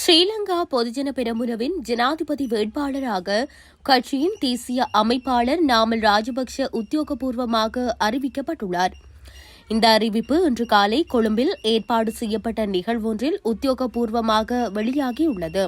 ஸ்ரீலங்கா பொதுஜன பெரமுனவின் ஜனாதிபதி வேட்பாளராக கட்சியின் தேசிய அமைப்பாளர் நாமல் ராஜபக்ஷ உத்தியோகபூர்வமாக அறிவிக்கப்பட்டுள்ளார். இந்த அறிவிப்பு இன்று காலை கொழும்பில் ஏற்பாடு செய்யப்பட்ட நிகழ்வொன்றில் உத்தியோகபூர்வமாக வெளியாகியுள்ளது.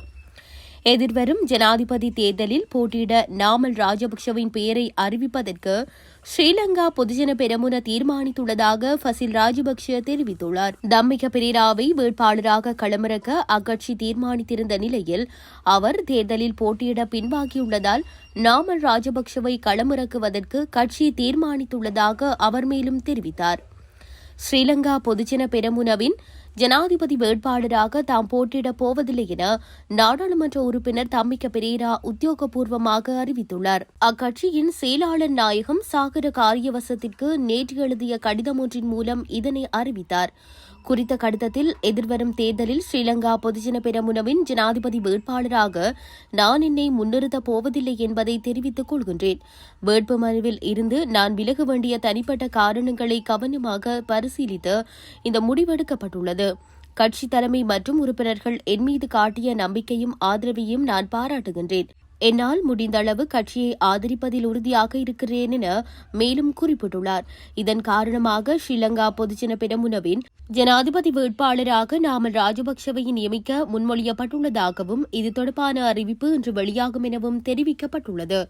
எதிர்வரும் ஜனாதிபதி தேர்தலில் போட்டியிட நாமல் ராஜபக்ஷவின் பெயரை அறிவிப்பதற்கு ஸ்ரீலங்கா பொதுஜன பெரமுன தீர்மானித்துள்ளதாக ஃபசில் ராஜபக்ஷ தெரிவித்துள்ளார். தம்மிக பெரேராவை வேட்பாளராக களமிறக்க அக்கட்சி தீர்மானித்திருந்த நிலையில் அவர் தேர்தலில் போட்டியிட பின்வாங்கியுள்ளதால் நாமல் ராஜபக்ஷவை களமிறக்குவதற்கு கட்சி தீர்மானித்துள்ளதாக அவர் மேலும் தெரிவித்தார். ஸ்ரீலங்கா பொதுஜன பெரமுனவின் ஜனாதிபதி வேட்பாளராக தாம் போட்டியிடப் போவதில்லை என நாடாளுமன்ற உறுப்பினர் தம்மிக்க பெரேரா உத்தியோகபூர்வமாக அறிவித்துள்ளார். அக்கட்சியின் செயலாளர் நாயகம் சாகர காரியவசத்திற்கு நேற்று எழுதிய கடிதம் ஒன்றின் மூலம் இதனை அறிவித்தார். குறித்த கடிதத்தில் எதிர்வரும் தேர்தலில் ஸ்ரீலங்கா பொதுஜன பெரமுனவின் ஜனாதிபதி வேட்பாளராக நான் என்னை முன்னிறுத்தப் போவதில்லை என்பதை தெரிவித்துக் கொள்கின்றேன். வேட்புமனுவில் இருந்து நான் விலக வேண்டிய தனிப்பட்ட காரணங்களை கவனமாக பரிசீலித்து இந்த முடிவெடுக்கப்பட்டுள்ளது. கட்சி தலைமை மற்றும் உறுப்பினர்கள் என் மீது காட்டிய நம்பிக்கையும் ஆதரவையும் நான் பாராட்டுகின்றேன். என்னால் முடிந்த அளவு கட்சியை ஆதரிப்பதில் உறுதியாக இருக்கிறேன் என மேலும் குறிப்பிட்டுள்ளார். இதன் காரணமாக ஸ்ரீலங்கா பொதுஜன பெரமுனவின் ஜனாதிபதி வேட்பாளராக நாமல் ராஜபக்சவை நியமிக்க முன்மொழியப்பட்டுள்ளதாகவும் இது தொடர்பான அறிவிப்பு இன்று வெளியாகும் எனவும் தெரிவிக்கப்பட்டுள்ளது.